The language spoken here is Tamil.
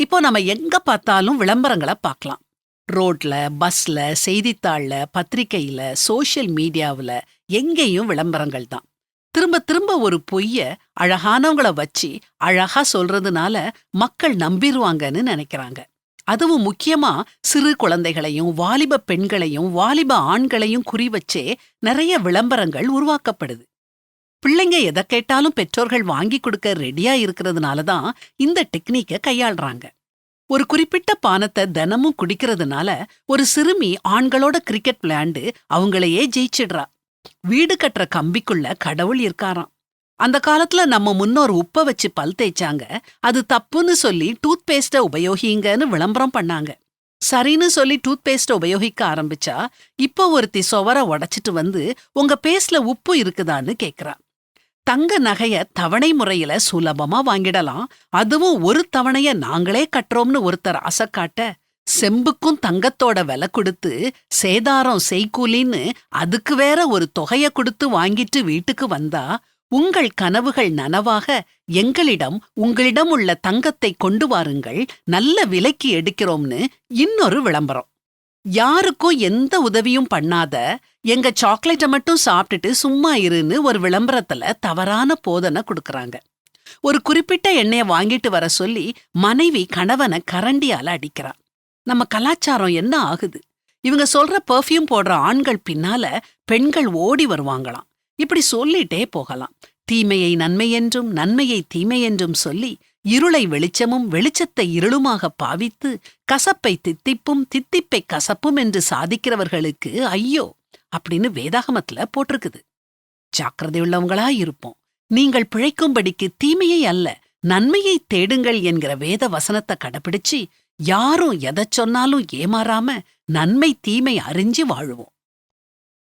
இப்போ நம்ம எங்க பார்த்தாலும் விளம்பரங்களை பார்க்கலாம். ரோட்ல பஸ்ல செய்தித்தாள்ல பத்திரிக்கையில சோஷியல் மீடியாவுல எங்கேயும் விளம்பரங்கள் தான். திரும்ப திரும்ப ஒரு பொய்ய அழகானவங்கள வச்சு அழகா சொல்றதுனால மக்கள் நம்பிடுவாங்கன்னு நினைக்கிறாங்க. அதுவும் முக்கியமா சிறு குழந்தைகளையும் வாலிப பெண்களையும் வாலிப ஆண்களையும் குறி வச்சே நிறைய விளம்பரங்கள் உருவாக்கப்படுது. பிள்ளைங்க எதை கேட்டாலும் பெற்றோர்கள் வாங்கி கொடுக்க ரெடியா இருக்கிறதுனால தான் இந்த டெக்னிக்கை கையாள்றாங்க. ஒரு குறிப்பிட்ட பானத்தை தினமும் குடிக்கிறதுனால ஒரு சிறுமி ஆண்களோட கிரிக்கெட் விளையாண்டு அவங்களையே ஜெயிச்சிடுறா. வீடு கட்டுற கம்பிக்குள்ள கடவுள் இருக்காராம். அந்த காலத்துல நம்ம முன்னோர் உப்ப வச்சு பல் தேய்ச்சாங்க. அது தப்புன்னு சொல்லி டூத் பேஸ்ட உபயோகிங்கன்னு விளம்பரம் பண்ணாங்க. சரின்னு சொல்லி டூத் பேஸ்ட உபயோகிக்க ஆரம்பிச்சா இப்போ ஒருத்தி சுவர உடைச்சிட்டு வந்து உங்க பேஸ்ட்ல உப்பு இருக்குதான்னு கேக்குறா. தங்க நகைய தவணை முறையில சுலபமா வாங்கிடலாம். அதுவும் ஒரு தவணைய நாங்களே கட்டுறோம்னு ஒருத்தர் ஆசை காட்ட செம்புக்கும் தங்கத்தோட விலை கொடுத்து சேதாரம் செய்கூலின்னு அதுக்கு வேற ஒரு தொகைய கொடுத்து வாங்கிட்டு வீட்டுக்கு வந்தா உங்கள் கனவுகள் நனவாக எங்களிடம் உங்களிடம் உள்ள தங்கத்தை கொண்டு வாருங்கள் நல்ல விலைக்கு எடுக்கிறோம்னு இன்னொரு விளம்பரம். யாருக்கும் எந்த உதவியும் பண்ணாத எங்க சாக்லேட்டை மட்டும் சாப்பிட்டுட்டு சும்மா இருன்னு ஒரு விளம்பரத்துல தவறான போதனை கொடுக்கறாங்க. ஒரு குறிப்பிட்ட எண்ணெய வாங்கிட்டு வர சொல்லி மனைவி கணவனை கரண்டியால அடிக்கிறான் நம்ம கலாச்சாரம் என்ன ஆகுது? இவங்க சொல்ற பெர்ஃப்யூம் போடுற ஆண்கள் பின்னால பெண்கள் ஓடி வருவாங்களாம். இப்படி சொல்லிட்டே போகலாம். தீமையை நன்மை என்றும் நன்மையை தீமை என்றும் சொல்லி இருளை வெளிச்சமும் வெளிச்சத்தை இருளுமாக பாவித்து கசப்பை தித்திப்பும் தித்திப்பை கசப்பும் என்று சாதிக்கிறவர்களுக்கு ஐயோ! அப்படின்னு வேதாகமத்துல போட்டிருக்குது. ஜாக்கிரதையுள்ளவங்களா இருப்போம் நீங்கள் பிழைக்கும்படிக்கு தீமையை அல்ல நன்மையை தேடுங்கள் என்கிற வேத வசனத்தை கடைபிடிச்சு யாரும் எதை சொன்னாலும் ஏமாறாம நன்மை தீமை அறிஞ்சு வாழுவோம்.